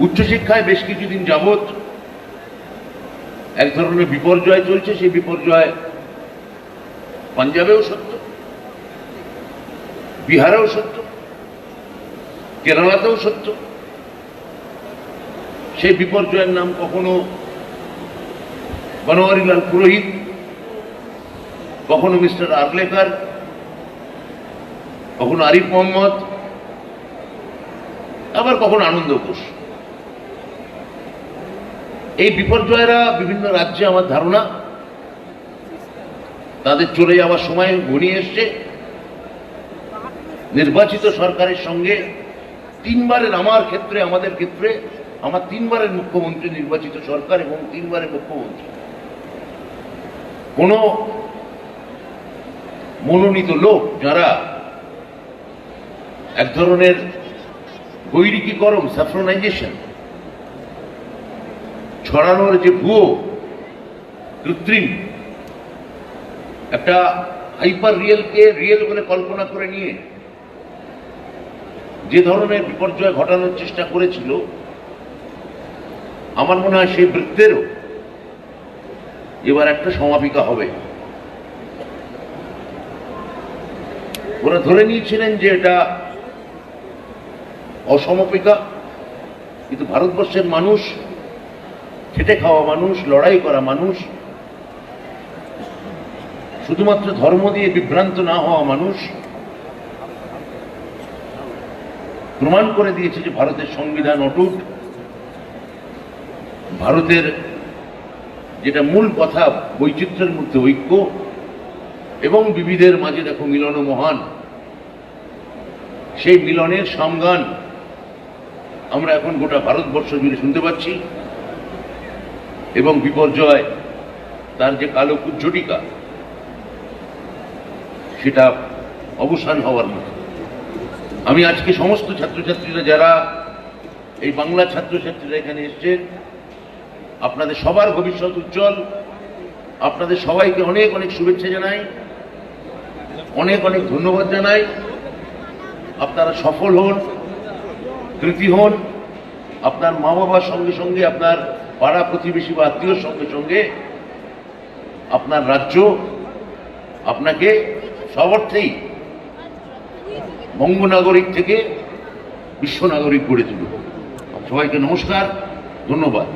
উচ্চশিক্ষায় বেশ কিছুদিন যাবৎ এক ধরনের বিপর্যয় চলছে, সেই বিপর্যয় পাঞ্জাবেও সত্য, বিহারেও সত্য, কেরালাতেও সত্য। সেই বিপর্যয়ের নাম কখনো বনোয়ারিলাল পুরোহিত, কখনো মিস্টার আরলেকার, কখনো আরিফ মোহাম্মদ, আবার কখনো আনন্দ ঘোষ। এই বিপর্যয়রা বিভিন্ন রাজ্যে আমার ধারণা, তাদের চলে যাওয়ার সময় ঘনিয়ে এসছে। নির্বাচিত সরকারের সঙ্গে তিনবারের আমার ক্ষেত্রে, আমাদের ক্ষেত্রে, আমার তিনবারের মুখ্যমন্ত্রী নির্বাচিত সরকার এবং তিনবারের মুখ্যমন্ত্রী। কোনো মনোনীত লোক যারা এক ধরনের গৈরিকীকরণ স্যাফ্রনাইজেশন ছড়ানোর যে ভুয়ো কৃত্রিম, একটা হাইপার রিয়েলকে রিয়েল বলে কল্পনা করে নিয়ে যে ধরনের বিপর্যয় ঘটানোর চেষ্টা করেছিল, আমার মনে হয় সেই বৃত্তেরও এবার একটা সমাপিকা হবে। ওরা ধরে নিয়েছিলেন যে এটা অসমপিকা, কিন্তু ভারতবর্ষের মানুষ খেটে খাওয়া মানুষ, লড়াই করা মানুষ, শুধুমাত্র ধর্ম দিয়ে বিভ্রান্ত না হওয়া মানুষ, প্রমাণ করে দিয়েছে যে ভারতের সংবিধান অটুট। ভারতের যেটা মূল কথা, বৈচিত্র্যের মধ্যে ঐক্য এবং বিবিধের মাঝে দেখো মিলন মহান। সেই মিলনের সংগান আমরা এখন গোটা ভারতবর্ষ জুড়ে শুনতে পাচ্ছি। এবং বিপর্যয়, তার যে কালো কুজ্জটিকা, সেটা অবসান হওয়ার মতো। আমি আজকে সমস্ত ছাত্রছাত্রীরা যারা এই বাংলা ছাত্রছাত্রীরা এখানে এসছেন, আপনাদের সবার ভবিষ্যৎ উজ্জ্বল। আপনাদের সবাইকে অনেক অনেক শুভেচ্ছা জানাই। অনেক অনেক ধন্যবাদ জানাই। আপনারা সফল হন, কৃতি হন। আপনার মা বাবার সঙ্গে সঙ্গে আপনার পাড়া প্রতিবেশী বা আত্মীয়র সঙ্গে সঙ্গে আপনার রাজ্য আপনাকে সব অর্থেই বঙ্গনাগরিক থেকে বিশ্ব নাগরিক গড়ে তুলব সবাইকে নমস্কার, ধন্যবাদ।